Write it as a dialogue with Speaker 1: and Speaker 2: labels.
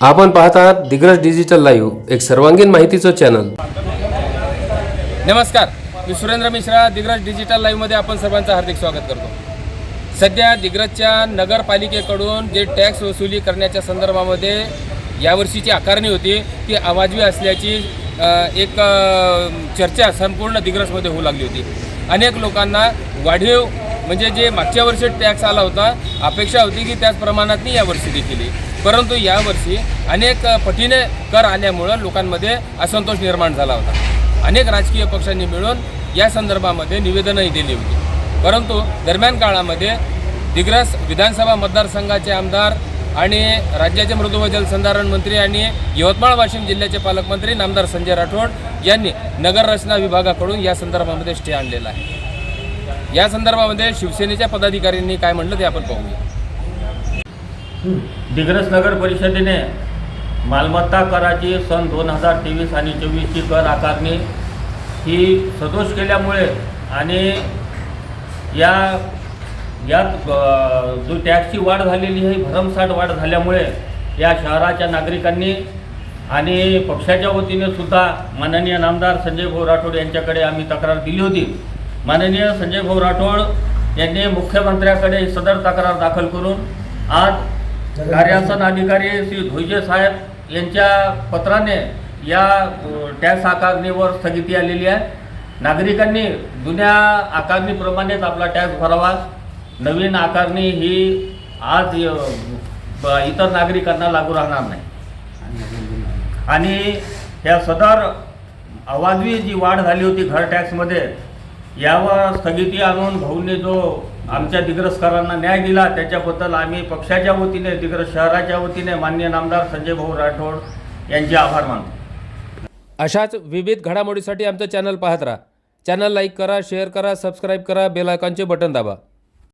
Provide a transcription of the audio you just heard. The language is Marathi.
Speaker 1: आपण पाहत आहात दिग्रज डिजिटल लाईव्ह एक सर्वांगीण माहितीचं चॅनल नमस्कार मी सुरेंद्र मिश्रा दिग्रज डिजिटल लाईव्हमध्ये आपण सर्वांचं हार्दिक स्वागत करतो. सध्या दिग्रजच्या नगरपालिकेकडून जे टॅक्स वसुली करण्याच्या संदर्भामध्ये यावर्षीची आकारणी होती ती अवाजवी असल्याची एक चर्चा संपूर्ण दिग्रजमध्ये होऊ लागली होती. अनेक लोकांना वाढीव म्हणजे जे मागच्या वर्षी टॅक्स आला होता अपेक्षा होती की त्याच प्रमाणातनी यावर्षी देखील परंतु यावर्षी अनेक पटीने कर आल्यामुळं लोकांमध्ये असंतोष निर्माण झाला होता. अनेक राजकीय पक्षांनी मिळून या संदर्भामध्ये निवेदनही दिली होती. परंतु दरम्यान काळामध्ये दिग्रस विधानसभा मतदारसंघाचे आमदार आणि राज्याचे मृदू व जलसंधारण मंत्री आणि यवतमाळ वाशिम जिल्ह्याचे पालकमंत्री नामदार संजय राठोड यांनी नगररचना विभागाकडून या संदर्भामध्ये स्टे आणलेला आहे. या संदर्भामध्ये शिवसेनेच्या पदाधिकाऱ्यांनी काय म्हणलं ते आपण पाहूया.
Speaker 2: दिग्रस नगर परिषदेने मालमत्ता कराची सन दोन हजार तेवीस आणि चोवीसची कर आकारणी ही सदोष केल्यामुळे आणि या यात जो टॅक्सची वाढ झालेली आहे भरमसाठ वाढ झाल्यामुळे या शहराच्या नागरिकांनी आणि पक्षाच्या वतीने सुद्धा माननीय नामदार संजय भाऊ राठोड यांच्याकडे आम्ही तक्रार दिली होती. माननीय संजय भाऊ राठोड यांनी मुख्यमंत्र्याकडे सदर तक्रार दाखल करून आज कार्यासन अधिकारी श्री धुईजे साहेब यांच्या पत्राने या टॅक्स आकारणीवर स्थगिती आलेली आहे. नागरिकांनी जुन्या आकारणीप्रमाणेच आपला टॅक्स भरावा. नवीन आकारणी ही आज इतर नागरिकांना लागू राहणार नाही. आणि ह्या सदर अवाजवी जी वाढ झाली होती घर टॅक्समध्ये यावर स्थगिती आणून भाऊंनी जो आमच्या दिग्रसकरांना न्याय दिला त्याच्याबद्दल आम्ही पक्षाच्या वतीने दिग्रस शहराच्या वतीने मान्य नामदार संजय भाऊ राठोड यांचे आभार मानतो.
Speaker 1: अशाच विविध घडामोडीसाठी आमचं चॅनल पाहत राहा. चॅनल लाईक करा शेअर करा सबस्क्राईब करा बेलायकॉनचे बटन दाबा.